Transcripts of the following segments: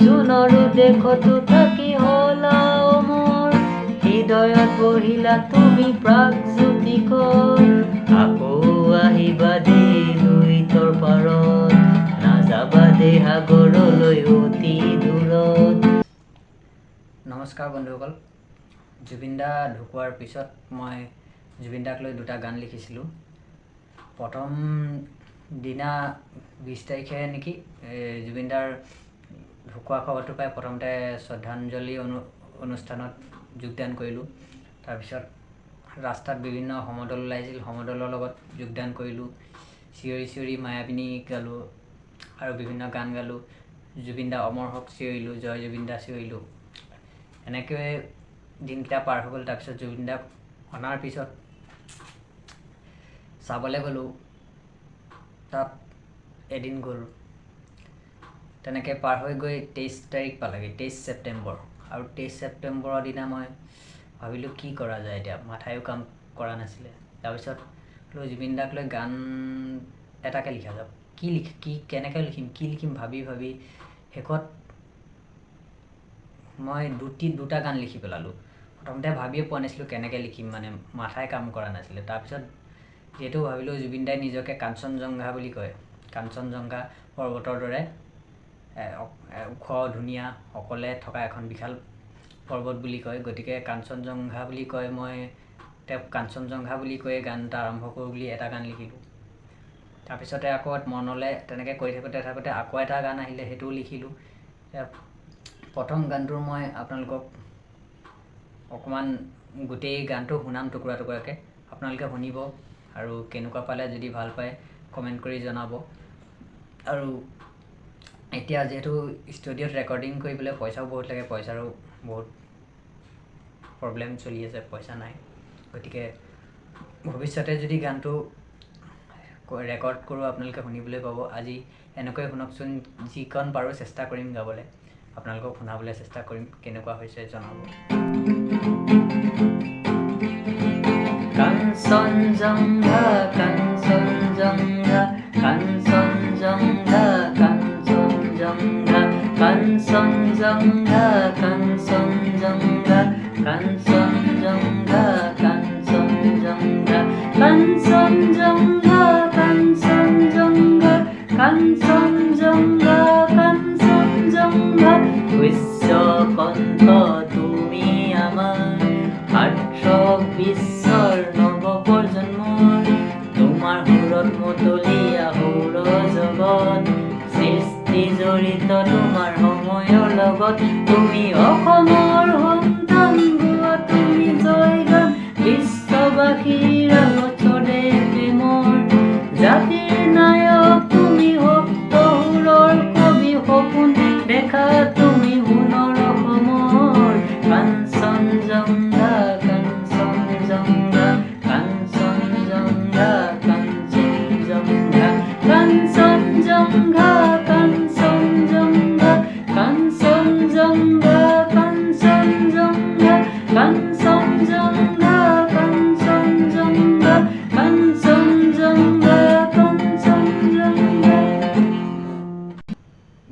জোনৰ দেশতো থাকি হলা অমৰ হৃদয়ত বহিলা তুমি প্ৰাগজ্যোতিকৰ আকৌ আহিবা দেই লুইতৰ পাৰত। নাযাবা দে সাগৰলৈ অতি দূৰত। নমস্কাৰ বন্ধুসকল। জুবিন দা ঢুকোৱাৰ পিছত মই জুবিন দাক লৈ দুটা গান লিখিছিলোঁ। প্ৰথম দিনা বিছ তাৰিখে নেকি জুবিন দাৰ ঢুকুৱা খবৰটো পাই প্ৰথমতে শ্ৰদ্ধাঞ্জলি অনু, অনুষ্ঠানত যোগদান কৰিলোঁ। তাৰপিছত ৰাস্তাত বিভিন্ন সমদল ওলাইছিল, সমদলৰ লগত যোগদান কৰিলোঁ। চিঞৰি চিঞৰি মায়াবিনী গালোঁ আৰু বিভিন্ন গান গালোঁ। জুবিন দা অমৰ হওক চিঞৰিলোঁ, জয় জুবিন দা চিঞৰিলোঁ। এনেকৈ দিনকেইটা পাৰ হৈ গ'ল। তাৰপিছত জুবিন দাক অনাৰ পিছত চাবলৈ গ'লোঁ। তাত এদিন গ'ল। তেনেকৈ পাৰ হৈ গৈ তেইছ তাৰিখ পালেগৈ, তেইছ ছেপ্টেম্বৰ। আৰু তেইছ ছেপ্টেম্বৰৰ দিনা মই ভাবিলোঁ, কি কৰা যায় এতিয়া? মাথায়ো কাম কৰা নাছিলে। তাৰপিছত বোলো জুবিন দাক লৈ গান এটাকে লিখা যাওক কি লিখ, কি, কেনেকৈ লিখিম, কি লিখিম ভাবি ভাবি শেষত মই দুটি, দুটা গান লিখি পেলালোঁ। প্ৰথমতে ভাবিয়ে পোৱা নাছিলোঁ কেনেকৈ লিখিম মানে মাথাই কাম কৰা নাছিলে। তাৰপিছত যিহেতু ভাবিলোঁ জুবিন দাই নিজকে কাঞ্চনজংঘা বুলি কয়। কাঞ্চনজংঘা পৰ্বতৰ দৰে ওখ ধুনীয়া অকলে থকা এখন বিশাল পৰ্বত বুলি কয়। গতিকে কাঞ্চনজংঘা বুলি কয় মই তেওঁক কাঞ্চনজংঘা বুলি কৈয়ে গান এটা আৰম্ভ কৰোঁ বুলি এটা গান লিখিলোঁ। তাৰপিছতে আকৌ মনলৈ তেনেকৈ কৰি থাকোঁতে থাকোঁতে আকৌ এটা গান আহিলে সেইটোও লিখিলোঁ। প্ৰথম গানটোৰ মই আপোনালোকক অকণমান গোটেই গানটো শুনাম টুকুৰা টুকুৰাকৈ। আপোনালোকে শুনিব আৰু কেনেকুৱা পালে যদি ভাল পায় কমেণ্ট কৰি জনাব। আৰু এতিয়া যিহেতু ষ্টুডিঅ'ত ৰেকৰ্ডিং কৰিবলৈ পইচাও বহুত লাগে পইচাৰো বহুত প্ৰব্লেম চলি আছে পইচা নাই। গতিকে ভৱিষ্যতে যদি গানটো ৰেকৰ্ড কৰোঁ আপোনালোকে শুনিবলৈ পাব। আজি এনেকৈ শুনকচোন যিকণ পাৰোঁ চেষ্টা কৰিম গাবলৈ। আপোনালোকক শুনাবলৈ চেষ্টা কৰিম কেনেকুৱা হৈছে জনাব। Kanchenjunga Kanchenjunga. Kanchenjunga Kanchenjunga, Kanchenjunga, Kanchenjunga, Kanchenjunga, Kanchenjunga.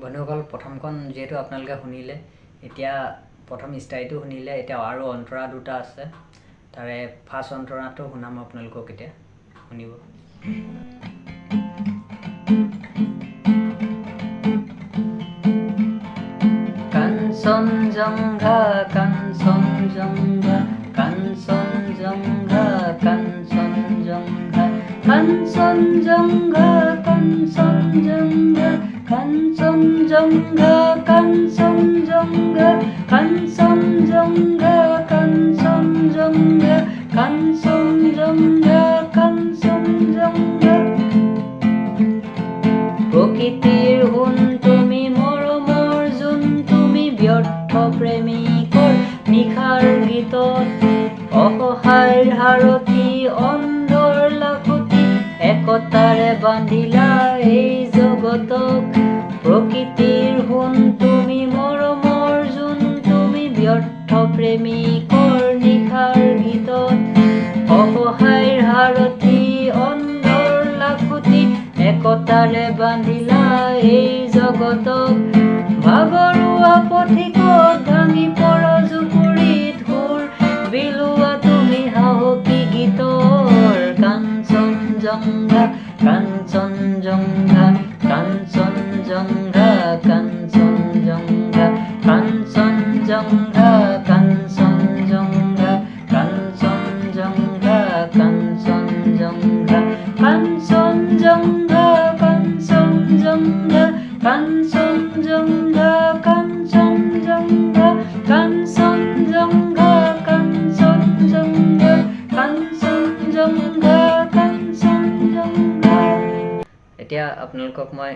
বন্ধুসকল, প্ৰথমখন যিহেতু আপোনালোকে শুনিলে, এতিয়া প্ৰথম ষ্টাইলটো শুনিলে, এতিয়া আৰু অন্তৰা দুটা আছে। তাৰে ফাৰ্ষ্ট অন্তৰাটো শুনাম আপোনালোকক এতিয়া, শুনিব। কাঞ্চনজংঘা কাঞ্চনজংঘা কাঞ্চনজংঘা কাঞ্চনজংঘা কাঞ্চনজংঘা কাঞ্চনজংঘা কাঞ্চনজংঘা কাঞ্চনজংঘা কাঞ্চনজংঘা কাঞ্চনজংঘা প্ৰকৃতিৰ সোণ তুমি মৰমৰ যোন তুমি ব্যৰ্থ প্ৰেমিকৰ নিশাৰ গীতত অসহায়ৰ হাৰতি অন্ধৰ লাখতি একতাৰে বান্ধিলা এই জগতক। প্ৰকৃতিৰ সোণ তুমি মৰমৰ যোন তুমি ব্যৰ্থ প্ৰেমিকৰ নিশাৰ গীতত অসহায়ৰ হাৰতি অন্ধৰ লাখতি একতাৰে বান্ধিলা এই জগতক। ভাগৰুৱা পথিকত ভাঙি 정답 간선 정답. এতিয়া আপোনালোকক মই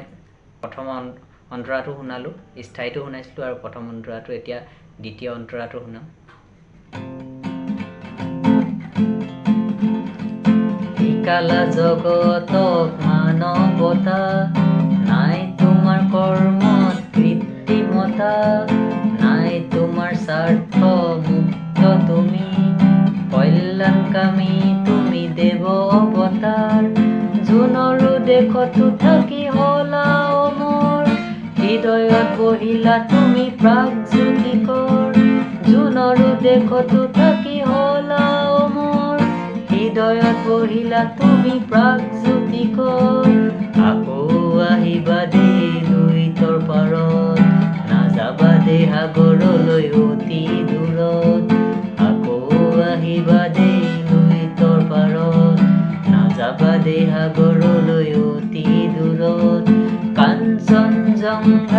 প্ৰথম অন- অন্তৰাটো শুনালোঁ স্থায়ীটো শুনাইছিলোঁ আৰু প্ৰথম অন্তৰাটো এতিয়া দ্বিতীয় অন্তৰাটো শুনাম। শিকালা জগতক মানৱতা নাই তোমাৰ কৰ্মত কৃত্ৰিমতা নাই তোমাৰ স্বাৰ্থ মুক্ত তুমি কল্যাণকামী তুমি দেৱ অৱতাৰ জোনৰো থাকি হলা অমৰ হৃদয়ত বহিলা তুমি প্ৰাগজ্যোতিকৰ জোনৰো দেশতো থাকি হলা অমৰ হৃদয়ত বহিলা তুমি প্ৰাগজ্যোতিকৰ আকৌ আহিবা দে লুইতৰ পাৰত। নাযাবা দে সাগৰলৈ অতি দূৰত। আকৌ আহিবা দে লুইতৰ পাৰত। নাযাবা দে সাগৰলৈ Thank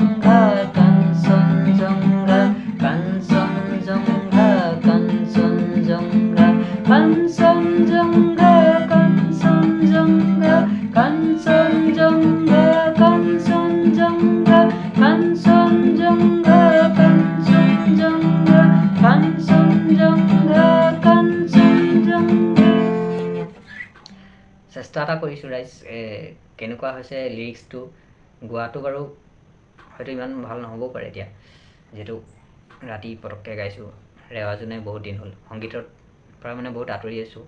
you. চেষ্টা এটা কৰিছোঁ ৰাইজ কেনেকুৱা হৈছে লিৰিক্সটো গোৱাটো বাৰু হয়তো ইমান ভাল নহ'বও পাৰে এতিয়া। যিহেতু ৰাতি পটককৈ গাইছোঁ ৰেৱাজো নাই বহুত দিন হ'ল। সংগীতৰ পৰা মানে বহুত আঁতৰি আছোঁ।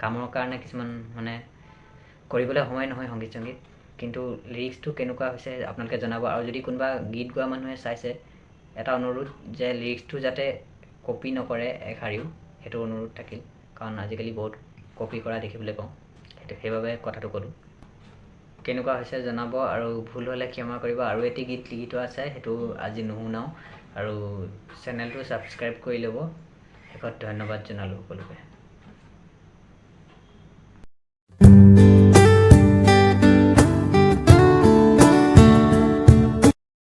কামৰ কাৰণে কিছুমান মানে কৰিবলৈ সময় নহয় সংগীত চংগীত। কিন্তু লিৰিক্সটো কেনেকুৱা হৈছে আপোনালোকে জনাব। আৰু যদি কোনোবা গীত গোৱা মানুহে চাইছে এটা অনুৰোধ যে লিৰিক্সটো যাতে কপি নকৰে এশাৰীও সেইটো অনুৰোধ থাকিল। কাৰণ আজিকালি বহুত কপি কৰা দেখিবলৈ পাওঁ। সেইটো সেইবাবে কথাটো ক'লোঁ। কেনেকুৱা হৈছে জনাব আৰু ভুল হ'লে ক্ষমা কৰিব আৰু এটি গীত লিখি থোৱা আছে, সেইটো আজি নুশুনাওঁ। আৰু চেনেলটো ছাবস্ক্ৰাইব কৰি ল'ব। শেষত ধন্যবাদ জনালোঁ সকলোকে।